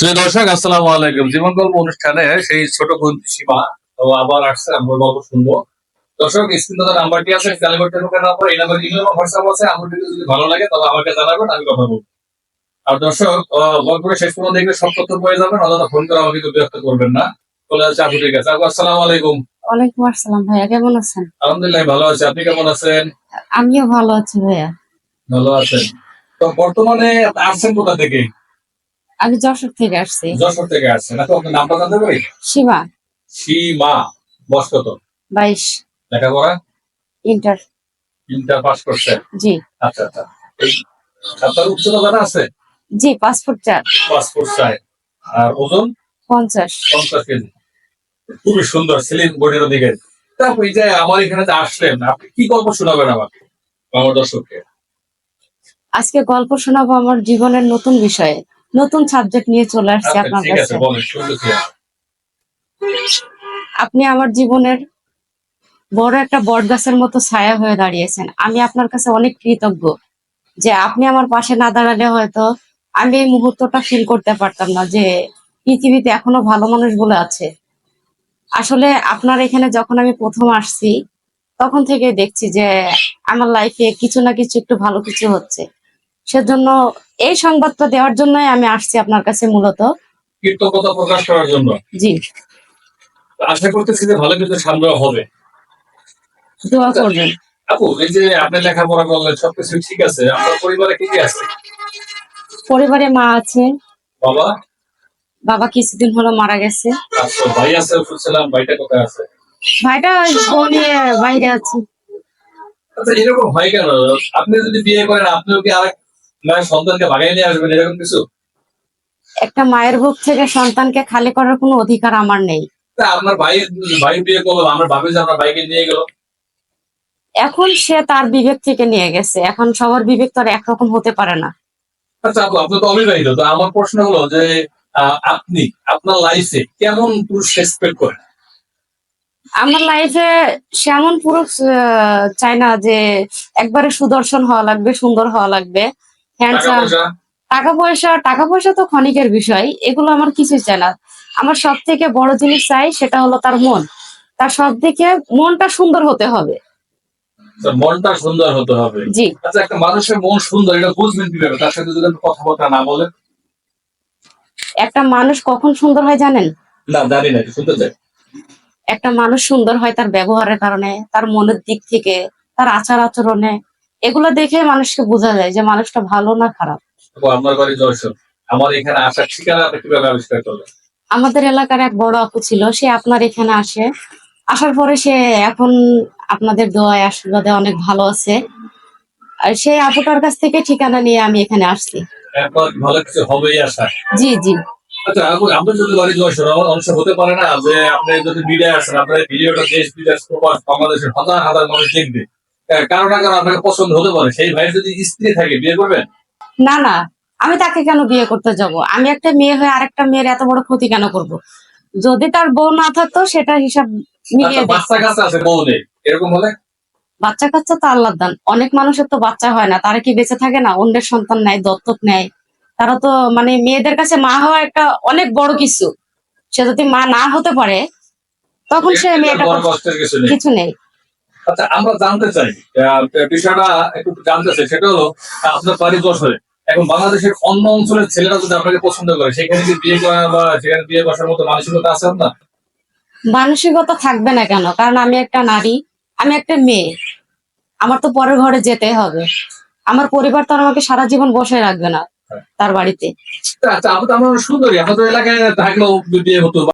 দর্শক আসসালামু আলাইকুম। জীবন গল্প অনুষ্ঠানে সেই ছোট বোন সীমা তো আবার আসছে আমরা গল্প শুনব। দর্শক স্ক্রিন দাদা নাম্বারটি আছে খেয়াল করতে হবে না পরে এই নাম্বার ইমেল বা হোয়াটসঅ্যাপ আছে। আমার ভিডিও যদি ভালো লাগে তবে আমাকে জানাবেন আমি কথা বলব। আর দর্শক গল্পটা শেষ পর্যন্ত দেখলে সব তথ্য পেয়ে যাবেন অযথা ফোন করে আমাকে বিরক্ত করবেন না। চলে যাচ্ছে আপু ঠিক আছে। আসসালামু আলাইকুম। ওয়ালাইকুম আসসালাম ভাইয়া কেমন আছেন? আলহামদুলিল্লাহ ভালো আছি। আপনি কেমন আছেন? আমিও ভালো আছি ভাইয়া। ভালো আছেন। তো বর্তমানে আসছেন কোথা থেকে? আমি যশোর থেকে আসছি। যশোর থেকে আসছেন। এখন আপনার নামটা জানতে পারি? সীমা। সীমা। বয়স কত? বাইশ। লেখাপড়া? ইন্টার। ইন্টার পাস করছেন? জি। আচ্ছা আচ্ছা। আপনার উচ্চতা জানা আছে? জি পাসপোর্ট চার। পাসপোর্ট সাইজ আর ওজন? পঞ্চাশ। পঞ্চাশ কেজি। খুবই সুন্দর সিলিং বডির দিকে তারপর এই যে আমার এখানে যে আসলেন আপনি কি গল্প শোনাবেন আমাকে আমার দর্শককে। আজকে গল্প শোনাবো আমার জীবনের নতুন বিষয়ে। নতুন সাবজেক্ট নিয়ে চলে আসছি আচ্ছা, আপনার কাছে। আপনি আমার জীবনের বড় একটা বট গাছের মতো ছায়া হয়ে দাঁড়িয়েছেন। আমি আপনার কাছে অনেক কৃতজ্ঞ যে আপনি আমার পাশে না দাঁড়ালে হয়তো আমি এই মুহূর্তটা ফিল করতে পারতাম না যে পৃথিবীতে এখনও ভালো মানুষ বলে আছে। আসলে আপনার এখানে যখন আমি প্রথম আসছি তখন থেকে দেখছি যে আমার লাইফে কিছু না কিছু একটু ভালো কিছু হচ্ছে। সেজন্য এই সংবাদটা দেওয়ার জন্যই আমি আসছি আপনার কাছে মূলত। কৃতজ্ঞতা প্রকাশ করার জন্য। জি। আশা করতেছি যে ভালো কিছু সামনে হবে। দোয়া করবেন। আপু এই যে আপনি লেখাপড়া করলেন সবকিছু ঠিক আছে। আপনার পরিবারে কি কি আছে? পরিবারে মা আছে। বাবা? বাবা কিছুদিন হলো মারা গেছে। আচ্ছা ভাই আছে শুনছিলাম ভাইটা কোথায় আছে? ভাইটা বউ নিয়ে বাইরে আছে। আচ্ছা এরকম হয় কেন? আপনি যদি বিয়ে করেন আপনিও কি আরেক মায়ের সন্তানকে ভাগাই নিয়ে আসবেন এরকম কিছু? একটা মায়ের বুক থেকে সন্তানকে খালি করার কোনো অধিকার আমার নেই। আপনার ভাই ভাই বিয়ে করল আমার ভাবি যে আপনার ভাইকে নিয়ে গেল? এখন সে তার বিবেক থেকে নিয়ে গেছে। এখন সবার বিবেক তো আর একরকম হতে পারে না। আচ্ছা আপু আপনি তো অবিবাহিত তো আমার প্রশ্ন হলো যে আপনি আপনার লাইফে কেমন পুরুষ এক্সপেক্ট করেন? আমার লাইফে সেমন পুরুষ আহ, চাই না যে একবারে সুদর্শন হওয়া লাগবে সুন্দর হওয়া লাগবে। হ্যান্ডসাম টাকা পয়সা টাকা পয়সা তো ক্ষণিকের বিষয়। এগুলো আমার কিছুই চাই না। আমার সব থেকে বড় জিনিস চাই সেটা হলো তার মন। তার সব দিকে মনটা সুন্দর হতে হবে। মনটা সুন্দর হতে হবে। জি। আচ্ছা একটা মানুষের মন সুন্দর এটা বুঝবেন কীভাবে? তার সাথে যদি কথাবার্তা না বলেন। একটা মানুষ কখন সুন্দর হয় জানেন? না জানি না শুনতে চাই। একটা মানুষ সুন্দর হয় তার ব্যবহারের কারণে তার মনের দিক থেকে তার আচার আচরণে এগুলো দেখে মানুষকে বোঝা যায় যে মানুষটা ভালো না খারাপ। আপনার বাড়ি যশোর আমার এখানে আসার ঠিকানা কীভাবে আবিষ্কার করলেন আমাদের এলাকার এক বড় আপু ছিল সে আপনার এখানে আসে। আসার পরে সে এখন আপনাদের দোয়ায় আশীর্বাদে অনেক ভালো আছে। আর সেই আপুটার কাছ থেকে ঠিকানা নিয়ে আমি এখানে আসছি। ভালো কিছু হবেই আশা। জি জি। আচ্ছা আপনার যদি বাড়ি আমার অংশ হতে পারে না যে আপনি যদি মিডিয়া আসেন আপনার ভিডিওটা দেশ বিদেশ প্রবাস বাংলাদেশের হাজার হাজার মানুষ দেখবে। কারও না কারও আপনাকে পছন্দ হতে পারে। সেই ভাইয়ের যদি স্ত্রী থাকে বিয়ে করবেন? না না। আমি তাকে কেন বিয়ে করতে যাব? আমি একটা মেয়ে হয়ে আরেকটা মেয়ের এত বড় ক্ষতি কেন করব? যদি তার বউ না থাকতো সেটা হিসাব মিলিয়ে আচ্ছা, বাচ্চা কাচ্চা আছে বউ নেই। এরকম হলে? বাচ্চা কাচ্চা তো আল্লাহ দান। অনেক মানুষের তো বাচ্চা হয় না। তারা কি বেঁচে থাকে না? অন্যের সন্তান নেয় দত্তক নেয়। তারা তো মানে মেয়েদের কাছে মা হওয়া একটা অনেক বড় কিছু। সে যদি মা না হতে পারে তখন সে মেয়েটা কিছু নেই। আচ্ছা আমরা জানতে চাই বিষয়টা একটু জানতে চাই সেটা হলো আপনার বাড়ি যশোরে। এখন বাংলাদেশের অন্য অঞ্চলের ছেলেরা যদি আপনাকে পছন্দ করে সেখানে কি বিয়ে করা বা সেখানে বিয়ে বসার মতো মানসিকতা আছে আপনার? মানসিকতা থাকবে না কেন? কারণ আমি একটা নারী আমি একটা মেয়ে। আমার তো পরের ঘরে যেতে হবে। আমার পরিবার তো আমাকে সারা জীবন বসে রাখবে না তার বাড়িতে। আচ্ছা আমরা সুন্দরী আপনাদের এলাকায় থাকলেও বিয়ে হতো।